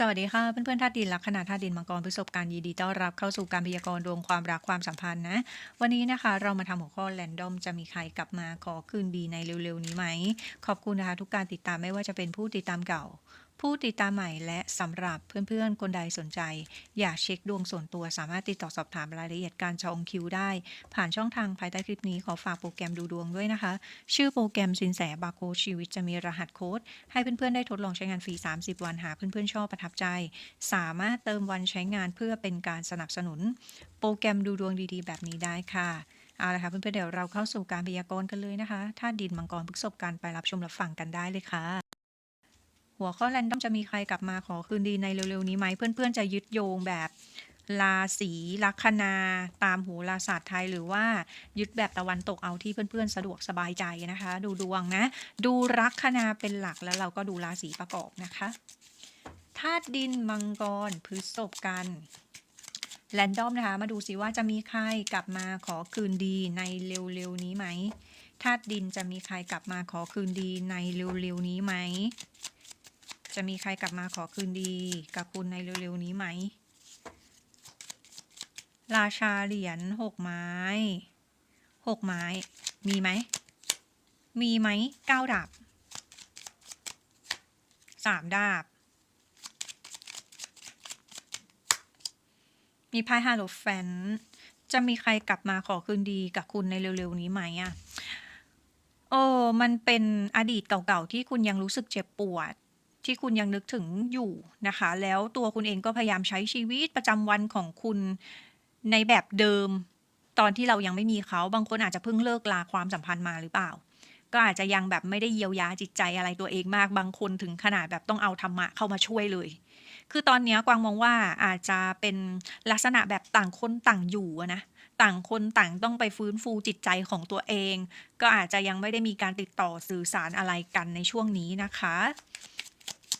สวัสดีค่ะเพื่อนๆธาตุดินลัคนาธาตุดินมังกรประสบการณ์ยินดีต้อนรับเข้าสู่การพยากรณ์ดวงความรักความสัมพันธ์นะ วันนี้นะคะเรามาทำหัวข้อแรนดอมจะมีใครกลับมาขอคืนดีในเร็วๆนี้ไหม ขอบคุณนะคะทุกการติดตามไม่ว่าจะเป็นผู้ติดตามเก่า ผู้ติดตามใหม่และสำหรับเพื่อนๆ คนใดสนใจ อยากเช็คดวงส่วนตัวสามารถติดต่อสอบถามรายละเอียดการจองคิวได้ ผ่านช่องทางภายใต้คลิปนี้ขอฝากโปรแกรมดูดวงด้วยนะคะ ชื่อโปรแกรมสินแสบาโค้ดชีวิตจะมีรหัสโค้ด ให้เพื่อนๆ ได้ทดลองใช้งานฟรี 30 วันหาเพื่อนๆ ชอบประทับใจ สามารถเติมวันใช้งานเพื่อเป็นการสนับสนุน โปรแกรมดูดวงดีๆ แบบนี้ได้ค่ะเอาละค่ะเพื่อนๆเดี๋ยวเราเข้าสู่การพยากรณ์กันเลยนะคะถ้าดินมังกรพฤษภการไปรับชมรับฟังกันได้เลยค่ะ หัวข้อแรนดอมจะมีใครกลับมาขอคืนดีในเร็วๆนี้ไหมเพื่อนๆจะยึดโยงแบบราศีลัคนาตามโหราศาสตร์ไทยหรือว่ายึดแบบตะวันตกเอาที่เพื่อนๆ สะดวกสบายใจนะคะ ดูดวงนะ ดูลัคนาเป็นหลักแล้วเราก็ดูราศีประกอบนะคะธาตุดินมังกรพฤษภกันแรนดอมนะคะ มาดูสิว่าจะมีใครกลับมาขอคืนดีในเร็วๆนี้ไหมธาตุดินจะมีใครกลับมาขอคืนดีในเร็วๆนี้ไหม จะมีใครกลับมาขอคืนดีกับคุณในเร็วๆนี้ไหม ราชาเหรียญหกไม้หกไม้ มีไหม มีไหมเก้าดาบสามดาบ มีไพ่ฮาโลแฟน จะมีใครกลับมาขอคืนดีกับคุณในเร็วๆนี้ไหมอะโอ้มันเป็นอดีตเก่าๆที่คุณยังรู้สึกเจ็บปวด ที่คุณยังนึกถึงอยู่นะคะ แล้วตัวคุณเองก็พยายามใช้ชีวิตประจำวันของคุณในแบบเดิม ตอนที่เรายังไม่มีเขาบางคนอาจจะเพิ่งเลิกลาความสัมพันธ์มาหรือเปล่า ก็อาจจะยังแบบไม่ได้เยียวยาจิตใจอะไรตัวเองมากบางคนถึงขนาดแบบต้องเอาธรรมะเข้ามาช่วยเลย คือตอนนี้กวางมองว่าอาจจะเป็นลักษณะแบบต่างคนต่างอยู่นะต่างคนต่างต้องไปฟื้นฟูจิตใจของตัวเอง ก็อาจจะยังไม่ได้มีการติดต่อสื่อสารอะไรกันในช่วงนี้นะคะ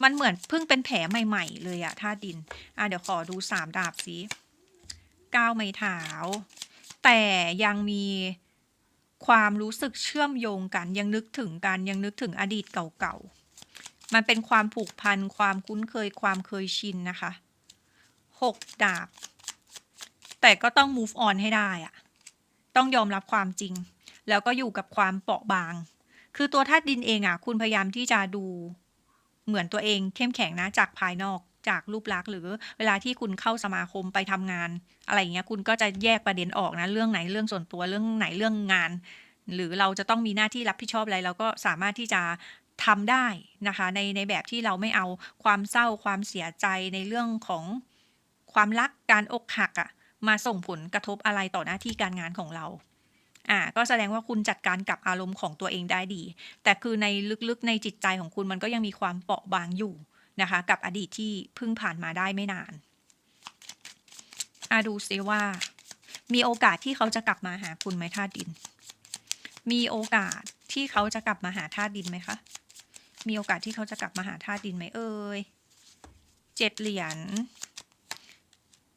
มันเหมือนเพิ่งเป็นแผลใหม่ ๆ เลยอะท่าตุดิน อะเดี๋ยวขอดูสามดาบสิก้าวไม้เท้าแต่ยังมีความรู้สึกเชื่อมโยงกัน ยังนึกถึงกันยังนึกถึงอดีตเก่าๆ มันเป็นความผูกพันความคุ้นเคยความเคยชินนะคะหกดาบ แต่ก็ต้อง move on ให้ได้อะต้องยอมรับความจริง แล้วก็อยู่กับความเปราะบาง คือตัวธาตุดินเองอะคุณพยายามที่จะดู เหมือนตัวเองเข้มแข็งนะจากภายนอกจากรูปลักษณ์หรือเวลาที่คุณเข้าสมาคมไปทำงาน อะไรอย่างเงี้ยคุณก็จะแยกประเด็นออกนะเรื่องไหนเรื่องส่วนตัวเรื่องไหนเรื่องงาน หรือเราจะต้องมีหน้าที่รับผิดชอบอะไรเราก็สามารถที่จะทำได้นะคะในในแบบที่เราไม่เอาความเศร้าความเสียใจในเรื่องของความรักการอกหักอะมาส่งผลกระทบอะไรต่อหน้าที่การงานของเรา อ่าก็แสดงว่าคุณจัดการกับอารมณ์ของตัวเองได้ดี แต่คือในลึกๆในจิตใจของคุณมันก็ยังมีความเปราะบางอยู่นะคะ กับอดีตที่เพิ่งผ่านมาได้ไม่นานอาดูซิว่า มีโอกาสที่เขาจะกลับมาหาคุณไหมธาตุดิน มีโอกาสที่เขาจะกลับมาหาธาตุดินไหมคะ มีโอกาสที่เขาจะกลับมาหาธาตุดินไหมเอ่ยเจ็ดเหรียญ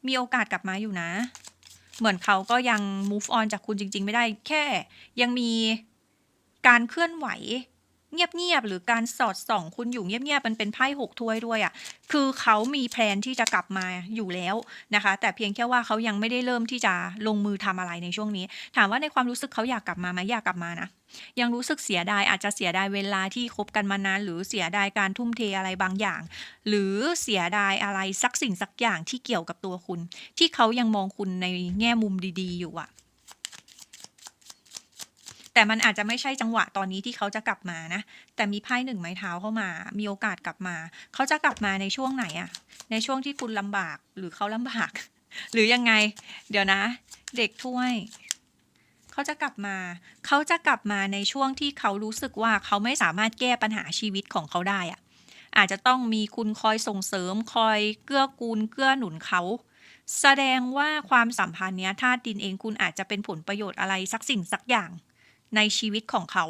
มีโอกาสกลับมาอยู่นะ เหมือนเขาก็ยัง move on จากคุณจริง ๆ ไม่ได้แค่ ยังมีการเคลื่อนไหว เงียบๆหรือการสอดส่อง คุณอยู่เงียบๆมันเป็นไพ่หกถ้วยด้วยอะ่ะคือเขามีแพลนที่จะกลับมาอยู่แล้วนะคะ แต่เพียงแค่ว่าเขายังไม่ได้เริ่มที่จะลงมือทำอะไรในช่วงนี้ ถามว่าในความรู้สึกเขาอยากกลับมาไหมอยากกลับมานะยังรู้สึกเสียดายอาจจะเสียดายเวลาที่คบกันมานาน หรือเสียดายการทุ่มเทอะไรบางอย่าง หรือเสียดายอะไรสักสิ่งสักอย่างที่เกี่ยวกับตัวคุณ ที่เขายังมองคุณในแง่มุมดี ๆ อยู่อะ แต่มันอาจจะไม่ใช่จังหวะตอนนี้ที่เขาจะกลับมานะ แต่มีไพ่หนึ่งไม้เท้าเข้ามา มีโอกาสกลับมา เขาจะกลับมาในช่วงไหนอะในช่วงที่คุณลำบากหรือเขาลำบาก หรือยังไง เดี๋ยวนะ เด็กถ้วยเขาจะกลับมา เขาจะกลับมาในช่วงที่เขารู้สึกว่าเขาไม่สามารถแก้ปัญหาชีวิตของเขาได้อะอาจจะต้องมีคุณคอยส่งเสริมคอยเกื้อกูลเกื้อหนุนเขาแสดงว่าความสัมพันธ์เนี้ยธาตุดินเองคุณอาจจะเป็นผลประโยชน์อะไรสักสิ่งสักอย่าง ในชีวิตของเขา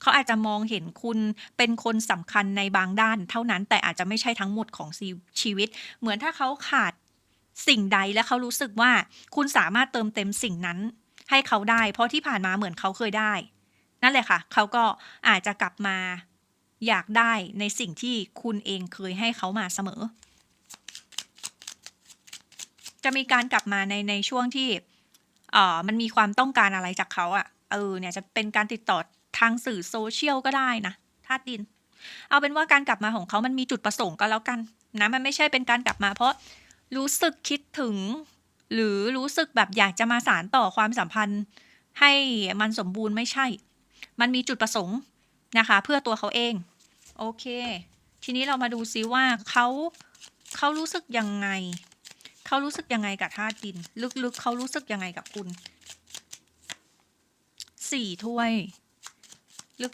เขาอาจจะมองเห็นคุณเป็นคนสำคัญในบางด้าน เท่านั้นแต่อาจจะไม่ใช่ทั้งหมดของชีวิต เหมือนถ้าเขาขาดสิ่งใดและเขารู้สึกว่าคุณสามารถเติมเต็มสิ่งนั้น ให้เขาได้ เพราะที่ผ่านมาเหมือนเขาเคยได้ นั่นแหละค่ะ เขาก็อาจจะกลับมาอยากได้ในสิ่งที่คุณเองเคยให้เขามาเสมอ จะมีการกลับมาในในช่วงที่เออมันมีความต้องการอะไรจากเขาอะ เออเนี่ยจะเป็นการติดต่อทางสื่อโซเชียลก็ได้นะธาตุดิน เอาเป็นว่าการกลับมาของเขามันมีจุดประสงค์ก็แล้วกันนะมันไม่ใช่เป็นการกลับมา เพราะรู้สึกคิดถึง หรือรู้สึกแบบอยากจะมาสารต่อความสัมพันธ์ ให้มันสมบูรณ์ไม่ใช่ มันมีจุดประสงค์นะคะ เพื่อตัวเขาเอง โอเค ทีนี้เรามาดูซิว่าเขาเขารู้สึกยังไง เขารู้สึกยังไงกับธาตุดิน ลึกๆเขารู้สึกยังไงกับคุณ สี่ถ้วย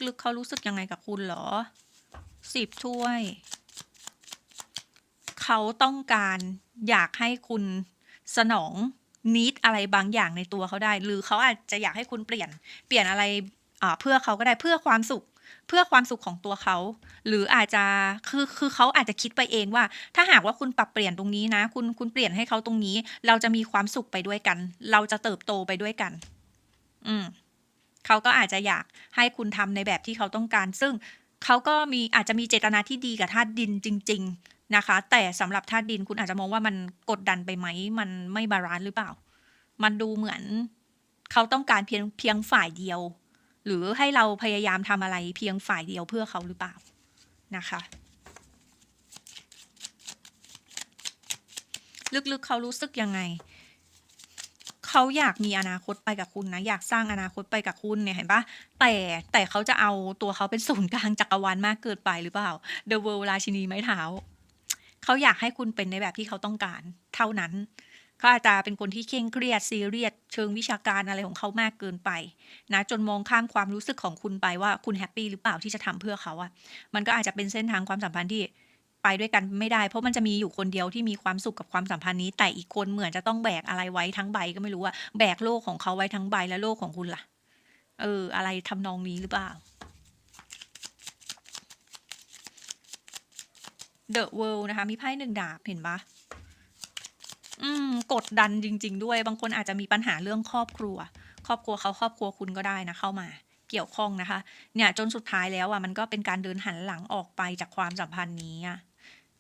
ลึกๆเขารู้สึกยังไงกับคุณเหรอสิบถ้วย เขาต้องการอยากให้คุณสนองนิดอะไรบางอย่างในตัวเขาได้ หรือเขาอาจจะอยากให้คุณเปลี่ยน เปลี่ยนอะไรเพื่อเขาก็ได้เพื่อความสุขเพื่อความสุขของตัวเขา หรืออาจจะคือคือเขาอาจจะคิดไปเองว่า ถ้าหากว่าคุณปรับเปลี่ยนตรงนี้นะ คุณคุณเปลี่ยนให้เขาตรงนี้ เราจะมีความสุขไปด้วยกัน เราจะเติบโตไปด้วยกัน อืม เขาก็อาจจะอยากให้คุณทำในแบบที่เขาต้องการ ซึ่งเขาก็มีอาจจะมีเจตนาที่ดีกับธาตุดินจริง ๆนะคะ แต่สำหรับธาตุดินคุณอาจจะมองว่ามันกดดันไปไหม มันไม่บาลานซ์หรือเปล่า มันดูเหมือนเขาต้องการเพียงเพียงฝ่ายเดียว หรือให้เราพยายามทำอะไรเพียงฝ่ายเดียวเพื่อเขาหรือเปล่านะคะลึกๆเขารู้สึกยังไง เขาอยากมีอนาคตไปกับคุณนะ อยากสร้างอนาคตไปกับคุณเนี่ยเห็นปะแต่แต่เขาจะเอาตัวเขาเป็นศูนย์กลางจักรวาลมากเกินไปหรือเปล่า The World ราชินีไม้เท้าเขาอยากให้คุณเป็นในแบบที่เขาต้องการเท่านั้นเขาอาจจะเป็นคนที่เคร่งเครียดซีเรียสเชิงวิชาการอะไรของเขามากเกินไปนะจนมองข้ามความรู้สึกของคุณไปว่าคุณแฮปปี้หรือเปล่าที่จะทำเพื่อเขาอะมันก็อาจจะเป็นเส้นทางความสัมพันธ์ที่ ไปด้วยกันไม่ได้ เพราะมันจะมีอยู่คนเดียวที่มีความสุขกับความสัมพันธ์นี้ แต่อีกคนเหมือนจะต้องแบกอะไรไว้ทั้งใบก็ไม่รู้ว่าแบกโลกของเขาไว้ทั้งใบและโลกของคุณล่ะ เออ อะไรทำนองนี้หรือเปล่า The World นะคะ มีไพ่หนึ่งดาบเห็นปะอืม กดดันจริง ๆ ด้วย บางคนอาจจะมีปัญหาเรื่องครอบครัว ครอบครัวเขาครอบครัวคุณก็ได้นะเข้ามาเกี่ยวข้องนะคะ เนี่ยจนสุดท้ายแล้วอะมันก็เป็นการเดินหันหลังออกไปจากความสัมพันธ์นี้อะ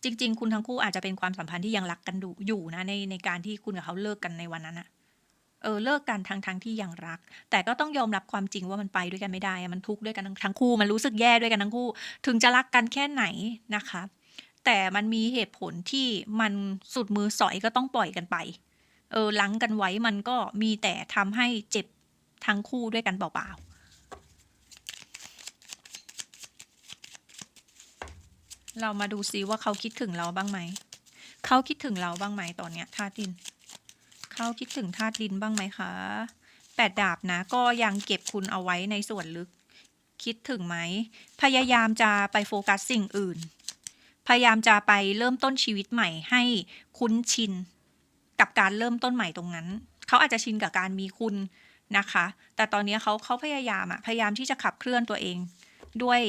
จริง ๆ คุณทั้งคู่อาจจะเป็นความสัมพันธ์ที่ยังรักกันดูอยู่นะในในการที่คุณกับเขาเลิกกันในวันนั้นอะเออเลิกกันทั้งทั้งที่ยังรัก แต่ก็ต้องยอมรับความจริงว่ามันไปด้วยกันไม่ได้ มันทุกข์ด้วยกันทั้งคู่ มันรู้สึกแย่ด้วยกันทั้งคู่ ถึงจะรักกันแค่ไหนนะคะ แต่มันมีเหตุผลที่มันสุดมือสอยก็ต้องปล่อยกันไป เออลังกันไว้มันก็มีแต่ทำให้เจ็บทั้งคู่ด้วยกันเปล่าๆ เรามาดูซิว่าเขาคิดถึงเราบ้างไหม เขาคิดถึงเราบ้างไหมตอนเนี้ยธาตุดิน เขาคิดถึงธาตุดินบ้างไหมคะแปดดาบนะ ก็ยังเก็บคุณเอาไว้ในส่วนลึก คิดถึงไหม พยายามจะไปโฟกัสสิ่งอื่น พยายามจะไปเริ่มต้นชีวิตใหม่ให้คุ้นชิน กับการเริ่มต้นใหม่ตรงนั้น เขาอาจจะชินกับการมีคุณนะคะ แต่ตอนนี้เขาเขาพยายามอะพยายามที่จะขับเคลื่อนตัวเอง ด้วย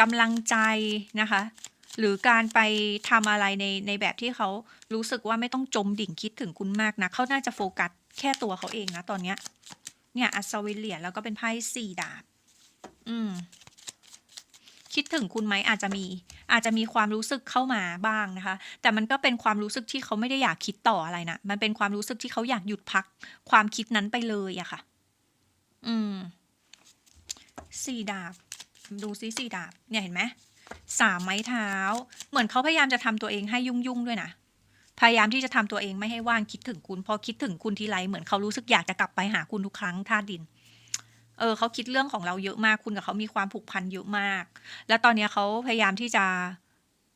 กำลังใจนะคะ หรือการไปทำอะไรในในแบบที่เขารู้สึกว่าไม่ต้องจมดิ่งคิดถึงคุณมากนะเขาน่าจะโฟกัสแค่ตัวเขาเองนะตอนเนี้ย เนี่ยอัศวินเหรียญแล้วก็เป็นไพ่สี่ดาบ อืม คิดถึงคุณไหมอาจจะมี อาจจะมีความรู้สึกเข้ามาบ้างนะคะ แต่มันก็เป็นความรู้สึกที่เขาไม่ได้อยากคิดต่ออะไรนะมันเป็นความรู้สึกที่เขาอยากหยุดพัก ความคิดนั้นไปเลยอะค่ะ อืมสี่ดาบ ดูซิสี่ดาบ เนี่ยเห็นไหม สามไม้เท้า เหมือนเขาพยายามจะทำตัวเองให้ยุ่งๆด้วยนะ พยายามที่จะทำตัวเองไม่ให้ว่างคิดถึงคุณ พอคิดถึงคุณทีไรเหมือนเขารู้สึกอยากจะกลับไปหาคุณทุกครั้งธาดิน เออเขาคิดเรื่องของเราเยอะมากคุณกับเขามีความผูกพันเยอะมาก แล้วตอนนี้เขาพยายามที่จะ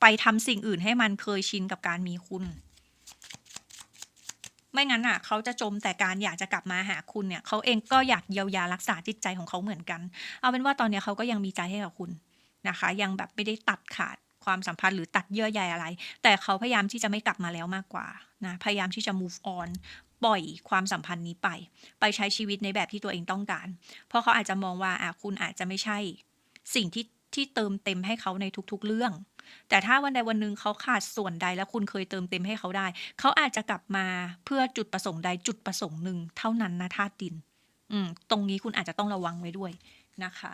ไปทำสิ่งอื่นให้มันเคยชินกับการมีคุณ ไม่งั้นอะเขาจะจมแต่การอยากจะกลับมาหาคุณเนี่ยเขาเองก็อยากเยียวยารักษาจิตใจของเขาเหมือนกัน เอาเป็นว่าตอนนี้เขาก็ยังมีใจให้กับคุณ นะคะ ยังแบบไม่ได้ตัดขาดความสัมพันธ์หรือตัดเยื่อใยอะไร แต่เขาพยายามที่จะไม่กลับมาแล้วมากกว่านะพยายามที่จะ move on ปล่อยความสัมพันธ์นี้ไป ไปใช้ชีวิตในแบบที่ตัวเองต้องการ เพราะเขาอาจจะมองว่าอะคุณอาจจะไม่ใช่ สิ่งที่ที่เติมเต็มให้เขาในทุกๆเรื่อง แต่ถ้าวันใดวันหนึ่งเขาขาดส่วนใดแล้วคุณเคยเติมเต็มให้เขาได้ เขาอาจจะกลับมาเพื่อจุดประสงค์ใดจุดประสงค์หนึ่งเท่านั้นนะธาตุดิน อืม ตรงนี้คุณอาจจะต้องระวังไว้ด้วยนะคะ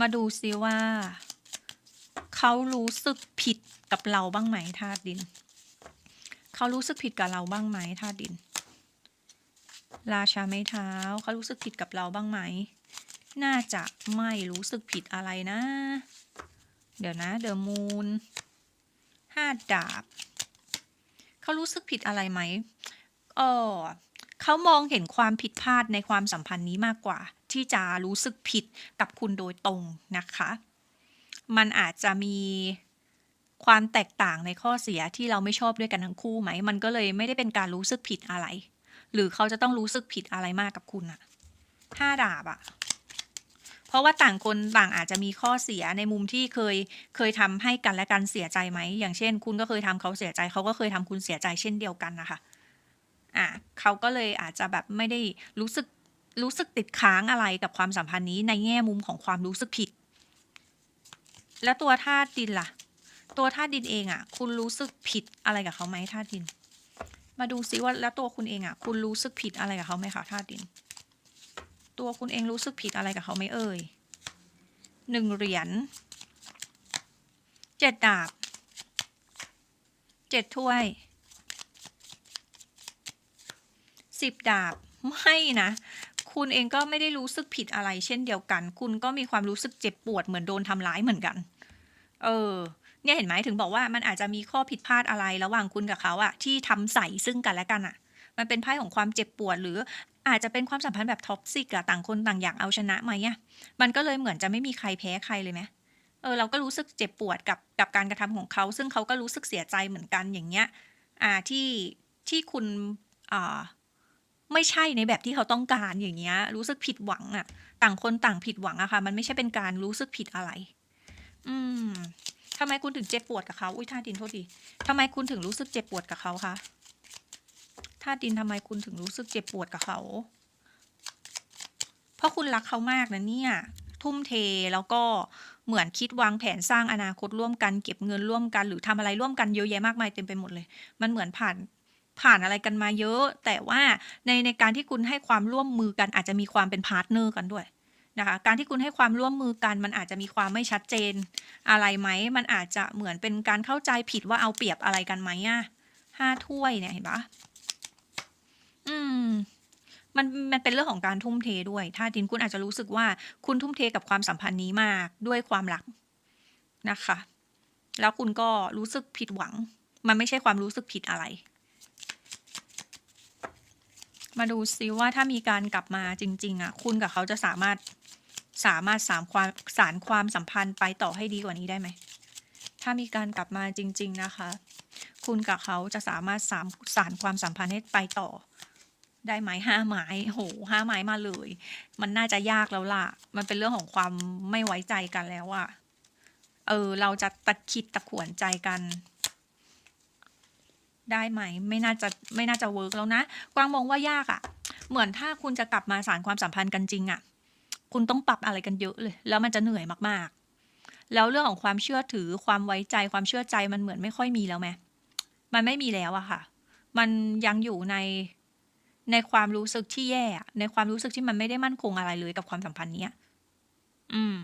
มาดูซิว่า เขารู้สึกผิดกับเราบ้างไหมธาตุดิน เขารู้สึกผิดกับเราบ้างไหมธาตุดิน ราชาไม้เท้าเขารู้สึกผิดกับเราบ้างไหม น่าจะไม่รู้สึกผิดอะไรนะ เดี๋ยวนะเดอะมูนห้าดาบ เขารู้สึกผิดอะไรไหมเออ เขามองเห็นความผิดพลาดในความสัมพันธ์นี้มากกว่า ที่จะรู้สึกผิดกับคุณโดยตรงนะคะ มันอาจจะมีความแตกต่างในข้อเสียที่เราไม่ชอบด้วยกันทั้งคู่ไหม มันก็เลยไม่ได้เป็นการรู้สึกผิดอะไร หรือเขาจะต้องรู้สึกผิดอะไรมากกับคุณอะห้าดาบอะเพราะว่าต่างคนต่างอาจจะมีข้อเสียในมุมที่เคยเคยทำให้กันและกันเสียใจไหม อย่างเช่น คุณก็เคยทำเขาเสียใจ เขาก็เคยทำคุณเสียใจเช่นเดียวกันนะคะ อะเขาก็เลยอาจจะแบบไม่ได้รู้สึกรู้สึกติดค้างอะไรกับความสัมพันธ์นี้ในแง่มุมของความรู้สึกผิด แล้วตัวธาตุดินล่ะ ตัวธาตุดินเองอะ่ะ คุณรู้สึกผิดอะไรกับเขาไหมธาตุดิน มาดูซิว่าแล้วตัวคุณเองอะ่ะ คุณรู้สึกผิดอะไรกับเขาไหมคะธาตุดิน ตัวคุณเองรู้สึกผิดอะไรกับเขาไหมเอ่ยหนึ่งเหรียญเจ็ดดาบเจ็ดถ้วย สิบดาบไม่นะ คุณเองก็ไม่ได้รู้สึกผิดอะไรเช่นเดียวกัน คุณก็มีความรู้สึกเจ็บปวดเหมือนโดนทำร้ายเหมือนกัน เออ เนี่ยเห็นไหมถึงบอกว่ามันอาจจะมีข้อผิดพลาดอะไรระหว่างคุณกับเขาอะที่ทำใส่ซึ่งกันและกันอะมันเป็นไพ่ของความเจ็บปวดหรืออาจจะเป็นความสัมพันธ์แบบท็อกซิกอะต่างคนต่างอยากเอาชนะไหมอะมันก็เลยเหมือนจะไม่มีใครแพ้ใครเลยไหมเออเราก็รู้สึกเจ็บปวดกับกับการกระทำของเขา ซึ่งเขาก็รู้สึกเสียใจเหมือนกันอย่างเงี้ย อ่าที่ที่คุณอ่า ไม่ใช่ในแบบที่เขาต้องการอย่างเงี้ย รู้สึกผิดหวังอะต่างคนต่างผิดหวังอะค่ะ มันไม่ใช่เป็นการรู้สึกผิดอะไร อืมทำไมคุณถึงเจ็บปวดกับเขาอุ้ยท่าดินโทษทีทำไมคุณถึงรู้สึกเจ็บปวดกับเขาคะท่าดินทำไมคุณถึงรู้สึกเจ็บปวดกับเขา เพราะคุณรักเขามากนะเนี่ย ทุ่มเทแล้วก็เหมือนคิดวางแผนสร้างอนาคตร่วมกัน เก็บเงินร่วมกัน หรือทำอะไรร่วมกันเยอะแยะมากมายเต็มไปหมดเลย มันเหมือนผ่าน ผ่านอะไรกันมาเยอะ แต่ว่าในในการที่คุณให้ความร่วมมือกันอาจจะมีความเป็นพาร์ทเนอร์กันด้วยนะคะการที่คุณให้ความร่วมมือกันมันอาจจะมีความไม่ชัดเจนอะไรไหม มันอาจจะเหมือนเป็นการเข้าใจผิดว่าเอาเปรียบอะไรกันไหมอะห้าถ้วยเนี่ยเห็นปะอืมมันมันเป็นเรื่องของการทุ่มเทด้วย ถ้าดินคุณอาจจะรู้สึกว่าคุณทุ่มเทกับความสัมพันธ์นี้มากด้วยความรักนะคะ แล้วคุณก็รู้สึกผิดหวัง มันไม่ใช่ความรู้สึกผิดอะไร มาดูซิว่าถ้ามีการกลับมาจริง ๆอะ คุณกับเขาจะสามารถสามารถสามความสารความสัมพันธ์ไปต่อให้ดีกว่านี้ได้ไหม ถ้ามีการกลับมาจริง ๆนะคะ คุณกับเขาจะสามารถสามสารความสัมพันธ์ให้ไปต่อ ได้ไหมห้าไม้โหห้าไม้มาเลย มันน่าจะยากแล้วล่ะ มันเป็นเรื่องของความไม่ไว้ใจกันแล้วอะเออ เราจะตะคิดตะขวนใจกัน ได้ไหมไม่น่าจะไม่น่าจะเวิร์กแล้วนะ กวางมองว่ายากอะ่ะ เหมือนถ้าคุณจะกลับมาสารความสัมพันธ์กันจริงอะ่ะ คุณต้องปรับอะไรกันเยอะเลย แล้วมันจะเหนื่อยมากๆ แล้วเรื่องของความเชื่อถือความไว้ใจความเชื่อใจมันเหมือนไม่ค่อยมีแล้วไหมมันไม่มีแล้วอะค่ะ มันยังอยู่ในในความรู้สึกที่แย่ ในความรู้สึกที่มันไม่ได้มั่นคงอะไรเลยกับความสัมพันธ์เนี้ย อืม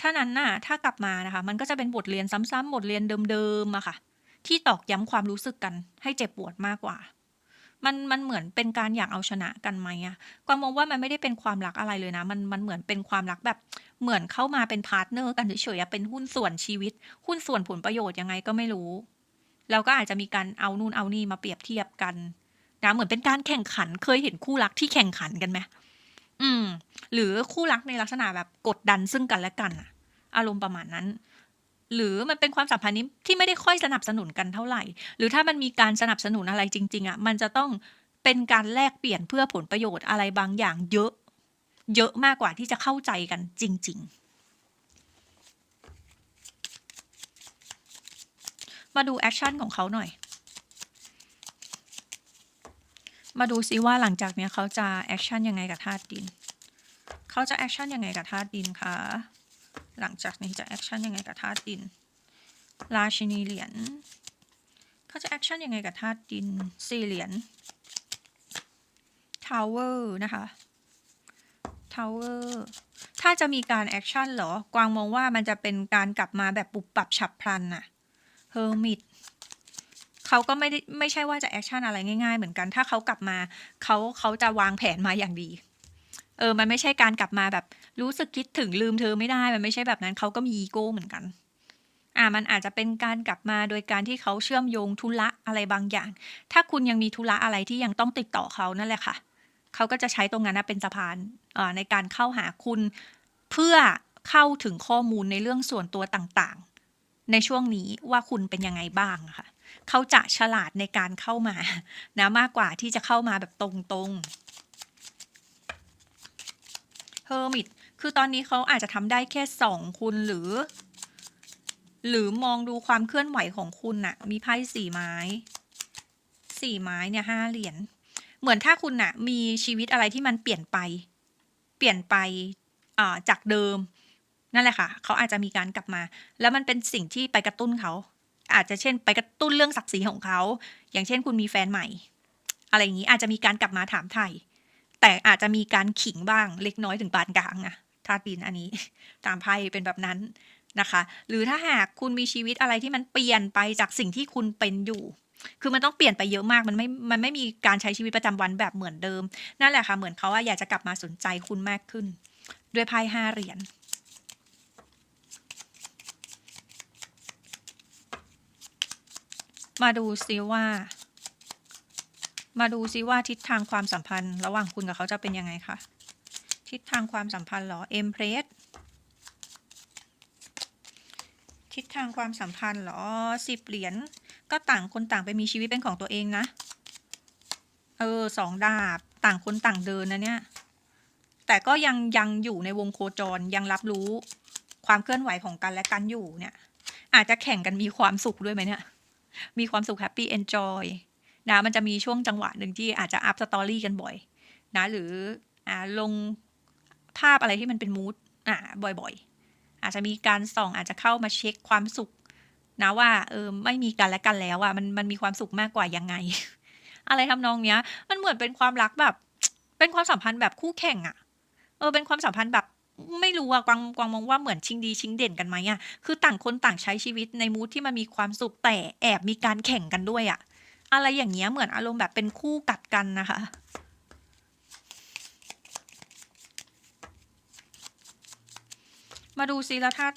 ถ้านั้นน่ะ ถ้ากลับมานะคะ มันก็จะเป็นบทเรียนซ้ำๆบทเรียนเดิมๆอะค่ะ ที่ตอกย้ำความรู้สึกกัน ให้เจ็บปวดมากกว่า มันมันเหมือนเป็นการอยากเอาชนะกันไหมอะความมองว่ามันไม่ได้เป็นความรักอะไรเลยนะ มันมันเหมือนเป็นความรักแบบ เหมือนเข้ามาเป็นพาร์ทเนอร์กันเฉยๆเป็นหุ้นส่วนชีวิต หุ้นส่วนผลประโยชน์ยังไงก็ไม่รู้ แล้วก็อาจจะมีการเอานู่นเอานี่มาเปรียบเทียบกันนะเหมือนเป็นการแข่งขันเคยเห็นคู่รักที่แข่งขันกันไหมอืม หรือคู่รักในลักษณะแบบกดดันซึ่งกันและกันอะอารมณ์ประมาณนั้น หรือมันเป็นความสัมพันธ์นี้ที่ไม่ได้ค่อยสนับสนุนกันเท่าไหร่ หรือถ้ามันมีการสนับสนุนอะไรจริง ๆอะมันจะต้องเป็นการแลกเปลี่ยนเพื่อผลประโยชน์อะไรบางอย่างเยอะ เยอะมากกว่าที่จะเข้าใจกันจริง ๆ มาดูแอคชั่นของเขาหน่อย มาดูซิว่าหลังจากเนี้ยเขาจะแอคชั่นยังไงกับธาตุดิน เขาจะแอคชั่นยังไงกับธาตุดินคะ หลังจากนี้จะแอคชั่นยังไงกับธาตุดิน ราชินีเหรียญเขาจะแอคชั่นยังไงกับธาตุดินสี่เหรียญทาวเวอร์นะคะทาวเวอร์ถ้าจะมีการแอคชั่นเหรอ กวางมองว่ามันจะเป็นการกลับมาแบบปุบปับฉับพลันน่ะเฮอร์มิตเขาก็ไม่ได้ไม่ใช่ว่าจะแอคชั่นอะไรง่ายๆ เหมือนกัน ถ้าเขากลับมาเขาเขาจะวางแผนมาอย่างดี เออ มันไม่ใช่การกลับมาแบบ รู้สึกคิดถึงลืมเธอไม่ได้ มันไม่ใช่แบบนั้นเขาก็มีอีโก้เหมือนกัน อ่า มันอาจจะเป็นการกลับมาโดยการที่เขาเชื่อมโยงธุระอะไรบางอย่าง ถ้าคุณยังมีธุระอะไรที่ยังต้องติดต่อเขานั่นแหละค่ะ เขาก็จะใช้ตรงนั้นนะเป็นสะพานเอ่อในการเข้าหาคุณเพื่อเข้าถึงข้อมูลในเรื่องส่วนตัวต่างๆ ในช่วงนี้ว่าคุณเป็นยังไงบ้างอะค่ะ เขาจะฉลาดในการเข้ามานะมากกว่าที่จะเข้ามาแบบตรงๆ เฮอร์มิตคือตอนนี้เขาอาจจะทำได้แค่สองคุณหรือ หรือมองดูความเคลื่อนไหวของคุณน่ะ มีไพ่สี่ไม้สี่ไม้เนี่ยห้าเหรียญเหมือนถ้าคุณน่ะ มีชีวิตอะไรที่มันเปลี่ยนไป เปลี่ยนไปอ่าจากเดิม นั่นแหละค่ะ เขาอาจจะมีการกลับมา แล้วมันเป็นสิ่งที่ไปกระตุ้นเขา อาจจะเช่น ไปกระตุ้นเรื่องศักดิ์ศรีของเขา อย่างเช่น คุณมีแฟนใหม่ อะไรอย่างนี้อาจจะมีการกลับมาถามไทย แต่อาจจะมีการขิงบ้างเล็กน้อยถึงปานกลางนะธาตุดินอันนี้ ตามไพ่เป็นแบบนั้นนะคะ หรือถ้าหากคุณมีชีวิตอะไรที่มันเปลี่ยนไปจากสิ่งที่คุณเป็นอยู่ คือมันต้องเปลี่ยนไปเยอะมาก มันไม่ มันไม่มีการใช้ชีวิตประจำวันแบบเหมือนเดิม นั่นแหละค่ะ เหมือนเขาว่าอยากจะกลับมาสนใจคุณมากขึ้น ด้วยไพ่ห้าเหรียญมาดูซิว่า มาดูซิว่าทิศทางความสัมพันธ์ ระหว่างคุณกับเขาจะเป็นยังไงคะ ทิศทางความสัมพันธ์เหรอเอ็มเพรสทิศทางความสัมพันธ์เหรอสิบเหรียญก็ต่างคนต่างไปมีชีวิตเป็นของตัวเองนะ เออสองดาบต่างคนต่างเดินนะเนี่ย แต่ก็ยังยังอยู่ในวงโคจรยังรับรู้ความเคลื่อนไหวของกันและกันอยู่เนี่ย อาจจะแข่งกันมีความสุขด้วยไหมเนี่ย มีความสุขแฮปปี้เอนจอย นะมันจะมีช่วงจังหวะหนึ่งที่อาจจะอัพสตอรี่กันบ่อยนะหรืออ่าลงภาพอะไรที่มันเป็นมูดอ่าบ่อยๆ อาจจะมีการส่องอาจจะเข้ามาเช็คความสุขนะว่าเออไม่มีกันและกันแล้วอะมันมันมีความสุขมากกว่ายังไง อะไรทำนองเนี้ย มันเหมือนเป็นความรักแบบ เป็นความสัมพันธ์แบบคู่แข่งอะเออเป็นความสัมพันธ์แบบไม่รู้อะกวางกวางมองว่าเหมือนชิงดีชิงเด่นกันไหมอะคือต่างคนต่างใช้ชีวิตในมูทที่มันมีความสุขแต่แอบมีการแข่งกันด้วยอะ อะไรอย่างเงี้ยเหมือนอารมณ์แบบเป็นคู่กัดกันนะคะมาดูซิแล้วธาตุ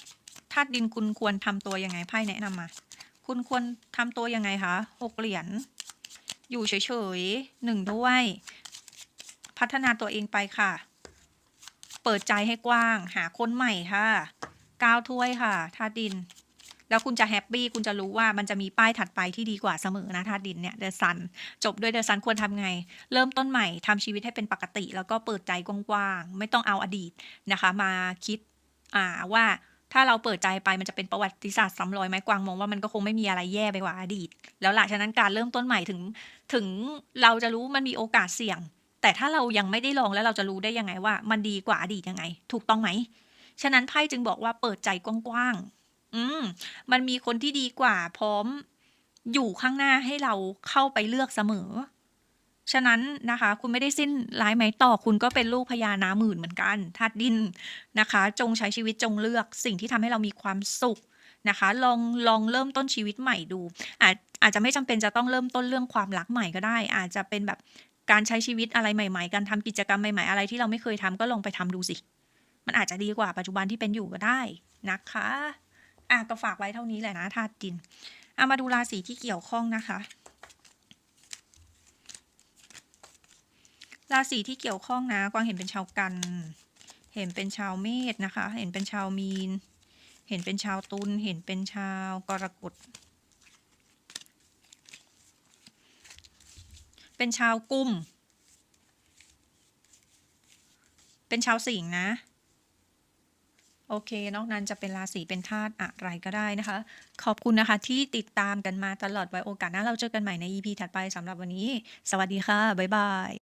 ธาตุดินคุณควรทำตัวยังไงไพ่แนะนำมา คุณควรทำตัวยังไงคะหกเหรียญอยู่เฉยๆหนึ่งด้วย พัฒนาตัวเองไปค่ะ เปิดใจให้กว้าง หาคนใหม่ค่ะก้าวถ้วยค่ะธาตุดิน แล้วคุณจะแฮปปี้คุณจะรู้ว่ามันจะมีป้ายถัดไปที่ดีกว่าเสมอนะธาตุดินเนี่ยเดอะซันจบด้วยเดอะซันควรทำไง เริ่มต้นใหม่ทำชีวิตให้เป็นปกติ แล้วก็เปิดใจกว้างๆไม่ต้องเอาอดีตนะคะ มาคิดอ่าว่าถ้าเราเปิดใจไปมันจะเป็นประวัติศาสตร์ซ้ำรอยไหมกวางมองว่ามันก็คงไม่มีอะไรแย่ไปกว่าอดีต แล้วหลังจากนั้นการเริ่มต้นใหม่ถึง ถึงเราจะรู้มันมีโอกาสเสี่ยง แต่ถ้าเรายังไม่ได้ลองแล้วเราจะรู้ได้ยังไงว่า มันดีกว่าอดีตยังไง ถูกต้องไหม ฉะนั้นไพ่จึงบอกว่าเปิดใจกว้างๆ อืม มันมีคนที่ดีกว่า พร้อมอยู่ข้างหน้าให้เราเข้าไปเลือกเสมอ ฉะนั้นนะคะ คุณไม่ได้สิ้นร้ายไหมต่อคุณก็เป็นลูกพญานาหมื่นเหมือนกันธาตุดินนะคะ จงใช้ชีวิตจงเลือกสิ่งที่ทำให้เรามีความสุขนะคะ ลองลองเริ่มต้นชีวิตใหม่ดูอาจอาจจะไม่จำเป็นจะต้องเริ่มต้นเรื่องความรักใหม่ก็ได้ อาจจะเป็นแบบการใช้ชีวิตอะไรใหม่ ๆ การทำกิจกรรมใหม่ ๆ อะไรที่เราไม่เคยทำก็ลองไปทำดูสิ มันอาจจะดีกว่าปัจจุบันที่เป็นอยู่ก็ได้นะคะ อะก็ฝากไว้เท่านี้แหละนะธาตุดินเอามาดูราศีที่เกี่ยวข้องนะคะ ราศีที่เกี่ยวข้องนะกวางเห็นเป็นชาวกัน เห็นเป็นชาวเมษนะคะ เห็นเป็นชาวมีน เห็นเป็นชาวตุลเห็นเป็นชาวกรกฎเป็นชาวกุม เป็นชาวสิงห์นะ โอเค นอกนั้นจะเป็นราศีเป็นธาตุอะไรก็ได้นะคะ ขอบคุณนะคะที่ติดตามกันมาตลอดไว้โอกาสหน้าเราเจอกันใหม่ใน EP ถัดไปสำหรับวันนี้ สวัสดีค่ะ บ๊ายบาย